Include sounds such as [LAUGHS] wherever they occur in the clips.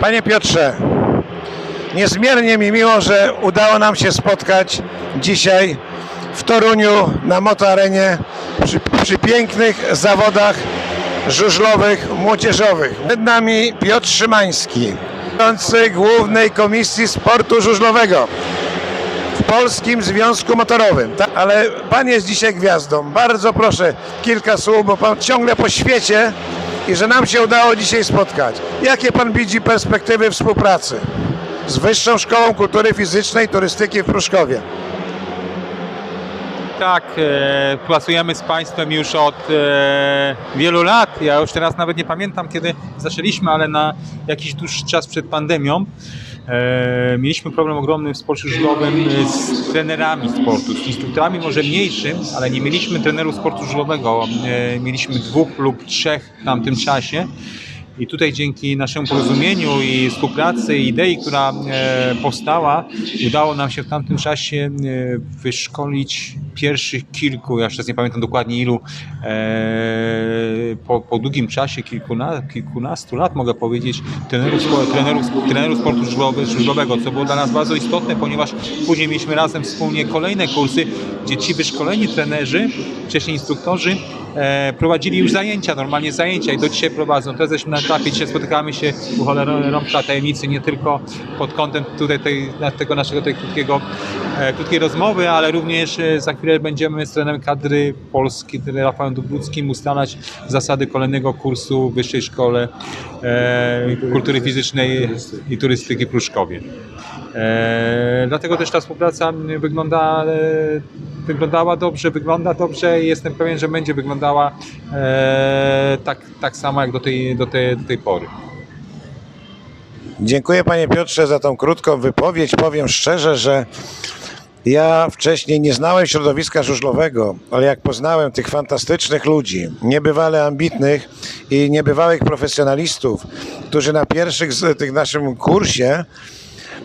Panie Piotrze, niezmiernie mi miło, że udało nam się spotkać dzisiaj w Toruniu na motoarenie przy, przy pięknych zawodach żużlowych, młodzieżowych. Przed nami Piotr Szymański, przewodniczący Głównej Komisji Sportu Żużlowego w Polskim Związku Motorowym. Ale pan jest dzisiaj gwiazdą. Bardzo proszę kilka słów, bo pan ciągle po świecie i że nam się udało dzisiaj spotkać. Jakie pan widzi perspektywy współpracy z Wyższą Szkołą Kultury Fizycznej i Turystyki w Pruszkowie? Tak, e, pracujemy z Państwem już od e, wielu lat. Ja już teraz nawet nie pamiętam, kiedy zaczęliśmy, ale na jakiś dłuższy czas przed pandemią mieliśmy problem ogromny w sporcie żużlowym e, z trenerami sportu, z instruktorami może mniejszym, ale nie mieliśmy trenerów sportu żużlowego. E, mieliśmy dwóch lub trzech w tamtym czasie. I tutaj dzięki naszemu porozumieniu i współpracy idei, która e, powstała, udało nam się w tamtym czasie e, wyszkolić pierwszych kilku, ja teraz nie pamiętam dokładnie ilu, e, po, po długim czasie, kilkuna, kilkunastu lat mogę powiedzieć, trenerów, trenerów, trenerów sportu żużlowe- żużlowego, co było dla nas bardzo istotne, ponieważ później mieliśmy razem wspólnie kolejne kursy, gdzie ci wyszkoleni trenerzy, wcześniej instruktorzy, e, prowadzili już zajęcia, normalnie zajęcia i do dzisiaj prowadzą. Teraz jesteśmy na etapie, dzisiaj spotykamy się u rąbka tajemnicy, nie tylko pod kątem tutaj tej, tego naszego tej krótkiego, e, krótkiej rozmowy, ale również e, za chwilę będziemy z trenerem kadry Polski, trenerem Rafałem Dubruckim ustalać zasady kolejnego kursu w Wyższej Szkole e, Kultury Fizycznej i Turystyki w Pruszkowie. E, dlatego też ta współpraca wygląda, e, wyglądała dobrze, wygląda dobrze i jestem pewien, że będzie wyglądała e, tak, tak samo jak do tej, do tej, do tej pory. Dziękuję panie Piotrze za tą krótką wypowiedź. Powiem szczerze, że ja wcześniej nie znałem środowiska żużlowego, ale jak poznałem tych fantastycznych ludzi, niebywale ambitnych i niebywałych profesjonalistów, którzy na pierwszych z tych naszym kursie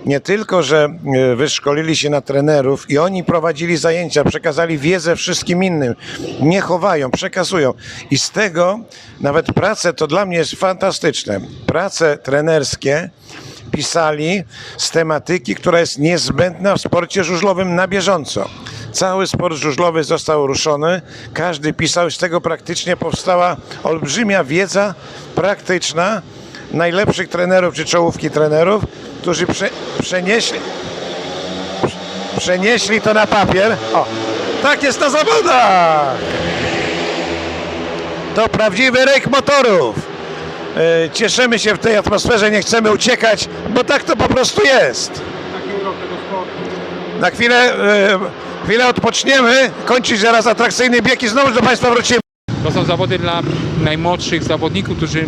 nie tylko, że e, wyszkolili się na trenerów i oni prowadzili zajęcia, przekazali wiedzę wszystkim innym, nie chowają, przekazują. I z tego nawet prace to dla mnie jest fantastyczne. Prace trenerskie pisali z tematyki, która jest niezbędna w sporcie żużlowym na bieżąco. Cały sport żużlowy został ruszony, każdy pisał, z tego praktycznie powstała olbrzymia wiedza praktyczna najlepszych trenerów czy czołówki trenerów, którzy prze, przenieśli, przenieśli to na papier. O, tak jest na zawodach! To prawdziwy rejk motorów. E, Cieszymy się w tej atmosferze, nie chcemy uciekać, bo tak to po prostu jest. Na chwilę, e, chwilę odpoczniemy, kończyć zaraz atrakcyjny bieg i znowu do Państwa wrócimy. To są zawody dla najmłodszych zawodników, którzy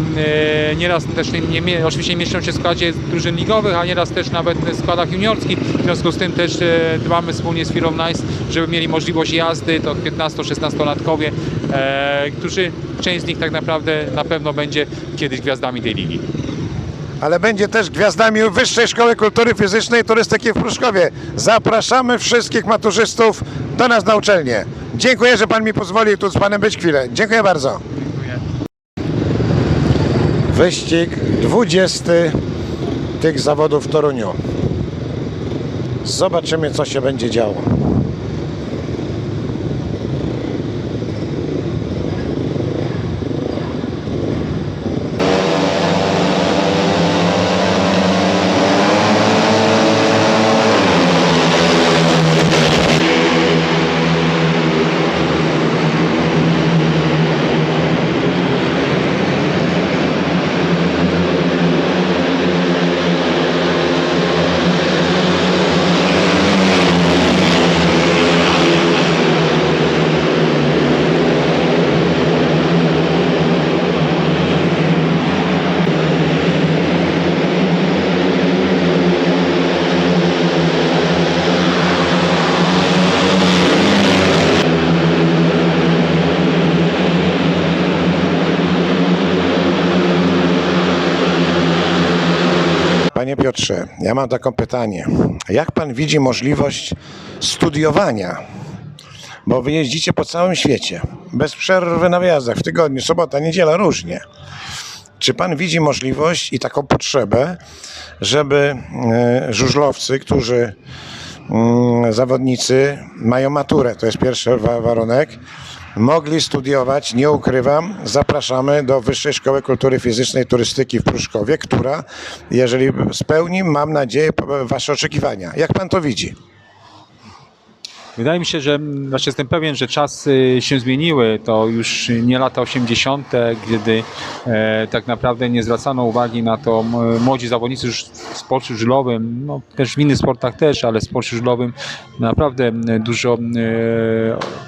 e, nieraz też nie, nie, mieszczą się w składzie drużyn ligowych, a nieraz też nawet w składach juniorskich. W związku z tym też dbamy wspólnie z firmą Nice, żeby mieli możliwość jazdy, to 15-16-latkowie, e, którzy część z nich tak naprawdę na pewno będzie kiedyś gwiazdami tej ligi. ale będzie też gwiazdami Wyższej Szkoły Kultury Fizycznej i Turystyki w Pruszkowie. Zapraszamy wszystkich maturzystów do nas na uczelnię. Dziękuję, że Pan mi pozwolił tu z Panem być chwilę. Dziękuję bardzo. Wyścig 20 tych zawodów w Toruniu. Zobaczymy, co się będzie działo. Panie Piotrze, ja mam taką pytanie. Jak pan widzi możliwość studiowania? Bo wy jeździcie po całym świecie, bez przerwy na wyjazdach, w tygodniu, sobota, niedziela, różnie. czy pan widzi możliwość i taką potrzebę, żeby e, żużlowcy, którzy mm, zawodnicy mają maturę, to jest pierwszy wa- warunek, mogli studiować, nie ukrywam, zapraszamy do Wyższej Szkoły Kultury Fizycznej i Turystyki w Pruszkowie, która, jeżeli spełni, mam nadzieję, wasze oczekiwania. Jak pan to widzi? Wydaje mi się, że znaczy jestem pewien, że czasy się zmieniły. To już nie lata 80., kiedy e, tak naprawdę nie zwracano uwagi na to. Młodzi zawodnicy już w sporcie żużlowym, no też w innych sportach też, ale w sporcie żużlowym naprawdę dużo e,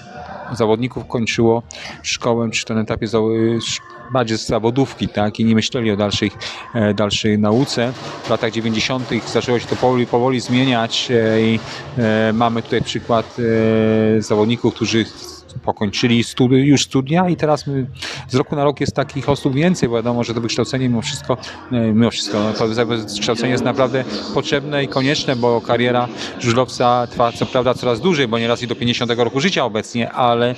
zawodników kończyło szkołę, czy to na etapie bardziej zawodówki, tak, i nie myśleli o dalszej, dalszej nauce. W latach 90. zaczęło się to powoli, powoli zmieniać e, i e, mamy tutaj przykład e, zawodników, którzy pokończyli studi- już studia i teraz my, z roku na rok jest takich osób więcej, bo wiadomo, że to wykształcenie mimo wszystko, e, mimo wszystko, no, to wykształcenie jest naprawdę potrzebne i konieczne, bo kariera żużlowca trwa co prawda coraz dłużej, bo nieraz i do 50 roku życia obecnie, ale,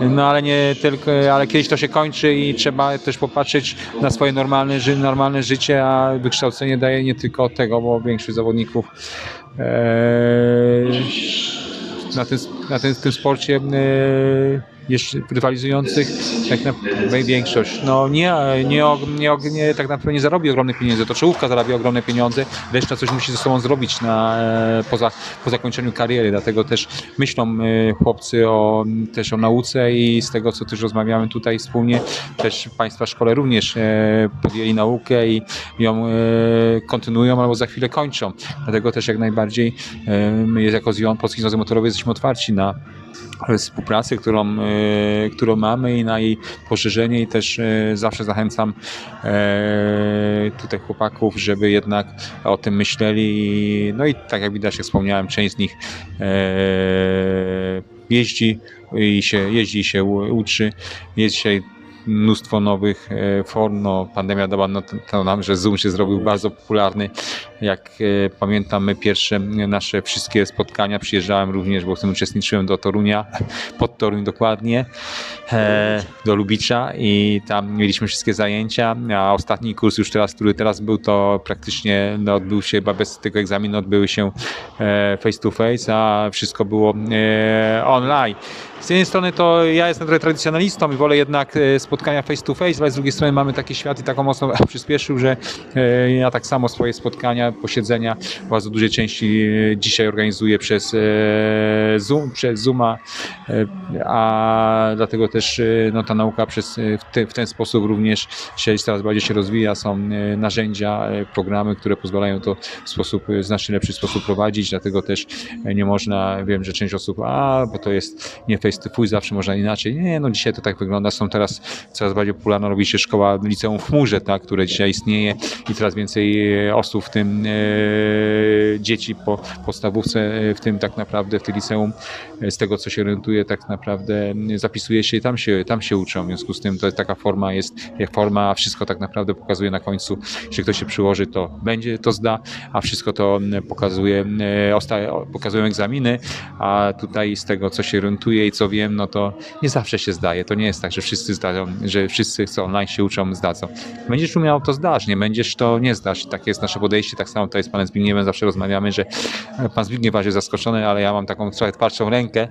no, ale nie tylko, ale kiedyś to się kończy i trzeba też popatrzeć na swoje normalne, ży, normalne życie, a wykształcenie daje nie tylko tego, bo większość zawodników e, na tym, na tym, tym sporcie jeszcze rywalizujących jak na większość. No nie, nie, nie, nie, tak naprawdę nie zarobi ogromnych pieniędzy. To czołówka zarabia ogromne pieniądze, reszta coś musi ze sobą zrobić na, e, poza, po zakończeniu kariery. Dlatego też myślą e, chłopcy o, też o nauce i z tego, co też rozmawiamy tutaj wspólnie, też Państwa szkole również e, podjęli naukę i ją kontynuują albo za chwilę kończą. Dlatego też jak najbardziej my jako Polski Związek Motorowy jesteśmy otwarci na współpracę, którą, e, którą mamy i na jej poszerzenie i też e, zawsze zachęcam e, tutaj chłopaków, żeby jednak o tym myśleli no i tak jak widać, jak wspomniałem, część z nich e, jeździ i się, jeździ i się uczy. Jest dzisiaj mnóstwo nowych e, form. No, pandemia dała no, to nam, że Zoom się zrobił bardzo popularny. Jak e, pamiętam, my pierwsze nasze wszystkie spotkania przyjeżdżałem również, bo w tym uczestniczyłem do Torunia, [LAUGHS] pod Toruń dokładnie, e, do Lubicza i tam mieliśmy wszystkie zajęcia, a ostatni kurs już teraz, który teraz był, to praktycznie no, odbył się chyba bez tego egzaminu, odbyły się e, face to face, a wszystko było e, online. Z jednej strony to ja jestem trochę tradycjonalistą i wolę jednak e, spotkania face to face, ale z drugiej strony mamy taki świat i taką mocno przyspieszył, że e, ja tak samo swoje spotkania, posiedzenia w bardzo dużej części e, dzisiaj organizuję przez e, Zoom, przez Zooma, e, a dlatego też no, ta nauka przez, w, te, w ten sposób również się coraz bardziej się rozwija. Są narzędzia, programy, które pozwalają to w sposób e, znacznie lepszy sposób prowadzić, dlatego też nie można, wiem, że część osób, a bo to jest nie face to face, zawsze można inaczej. Nie, no dzisiaj to tak wygląda. Są teraz coraz bardziej popularna robi się szkoła liceum w chmurze, tak, które dzisiaj istnieje i coraz więcej osób, w tym dzieci po podstawówce, e, w tym tak naprawdę w tym liceum, e, z tego co się orientuję, tak naprawdę m, zapisuje się i tam się, tam się uczą. W związku z tym to jest taka forma, jest jak forma, a wszystko tak naprawdę pokazuje na końcu, jeśli ktoś się przyłoży, to będzie, to zda, a wszystko to m, pokazuje, pokazują egzaminy, a tutaj z tego co się orientuję i co wiem, no to nie zawsze się zdaje. To nie jest tak, że wszyscy zdają, że wszyscy co online się uczą, zdadzą. Będziesz umiał, to zdasz, nie będziesz, to nie zdasz. I takie jest nasze podejście, tak samo jest z panem Zbigniewem, zawsze rozmawiamy, że pan Zbigniew jest zaskoczony, ale ja mam taką trochę twardszą rękę.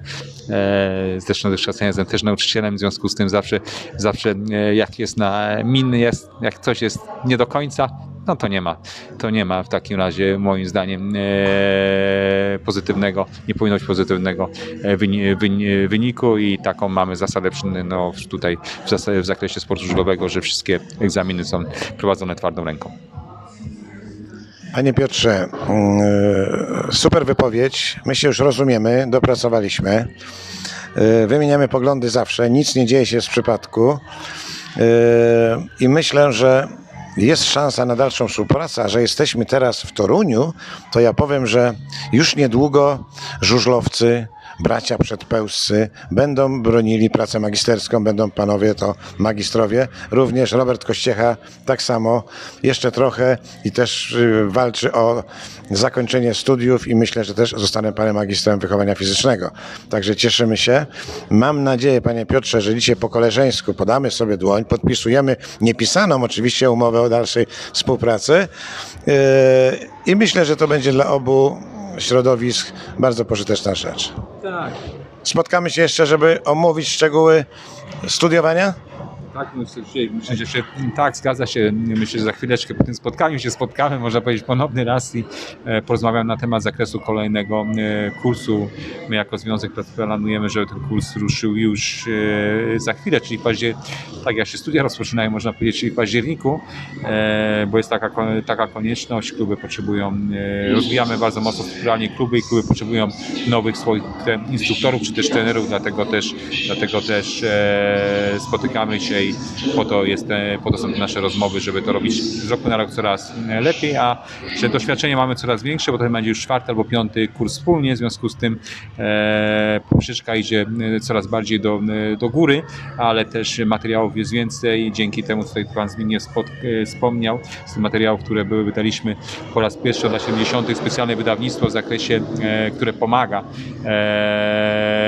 E, zresztą doświadczenia jestem też nauczycielem, w związku z tym zawsze, zawsze e, jak jest na miny, jest, jak coś jest nie do końca, no to nie ma. To nie ma w takim razie moim zdaniem e, pozytywnego, nie powinno być pozytywnego wyni, wyni, wyniku i taką mamy zasadę no, tutaj w, w zakresie sportu żużlowego, że wszystkie egzaminy są prowadzone twardą ręką. Panie Piotrze, mm, super wypowiedź. My się już rozumiemy, dopracowaliśmy. Y, Wymieniamy poglądy zawsze, nic nie dzieje się z przypadku. Y, I myślę, że jest szansa na dalszą współpracę, a że jesteśmy teraz w Toruniu, to ja powiem, że już niedługo żużlowcy bracia przedpełscy będą bronili pracę magisterską, będą panowie to magistrowie. Również Robert Kościecha tak samo, jeszcze trochę i też y, walczy o zakończenie studiów i myślę, że też zostanę panem magistrem wychowania fizycznego. Także cieszymy się. Mam nadzieję, panie Piotrze, że dzisiaj po koleżeńsku podamy sobie dłoń, podpisujemy niepisaną oczywiście umowę o dalszej współpracy yy, i myślę, że to będzie dla obu środowisk bardzo pożyteczna rzecz. Tak. Spotkamy się jeszcze, żeby omówić szczegóły studiowania? Tak, myślę, że- myślę, że się, tak, zgadza się. Myślę, że za chwileczkę po tym spotkaniu się spotkamy, można powiedzieć ponowny raz i e, porozmawiam na temat zakresu kolejnego e, kursu. My jako związek planujemy, żeby ten kurs ruszył już e, za chwilę, czyli w paździer... tak jak się studia rozpoczynają, można powiedzieć, czyli w październiku, bo jest taka, taka konieczność, kluby potrzebują, rozwijamy bardzo mocno strukturalnie kluby i kluby potrzebują nowych swoich instruktorów czy też trenerów, dlatego też, dlatego też spotykamy się i po to, jest, e, po to są nasze rozmowy, żeby to robić z roku na rok coraz e, lepiej, a że doświadczenie mamy coraz większe, bo to będzie już czwarty albo piąty kurs wspólnie, w związku z tym e, poprzeczka idzie e, coraz bardziej do, do góry, ale też materiałów jest więcej, dzięki temu, co tutaj Pan Zbigniew spot, e, wspomniał, z tych materiałów, które były, wydaliśmy po raz pierwszy od lat 70. specjalne wydawnictwo w zakresie, e, które pomaga e,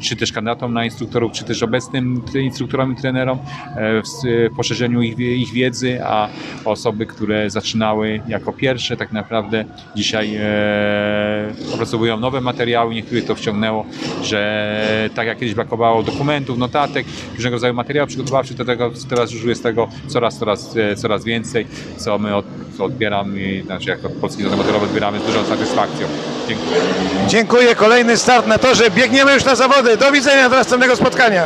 czy też kandydatom na instruktorów, czy też obecnym instruktorom i trenerom e, w, w poszerzeniu ich, ich wiedzy, a osoby, które zaczynały jako pierwsze tak naprawdę dzisiaj e, opracowują nowe materiały, niektórych to wciągnęło, że tak jak kiedyś brakowało dokumentów, notatek, różnego rodzaju materiałów przygotowawczych, to tego, teraz już jest tego coraz, coraz, e, coraz więcej, co my od, odbieramy, znaczy jako Polski Związek Motorowy odbieramy z dużą satysfakcją. Dziękuję. Dziękuję. Kolejny start na torze. Biegniemy już na zawody. Do widzenia do następnego spotkania.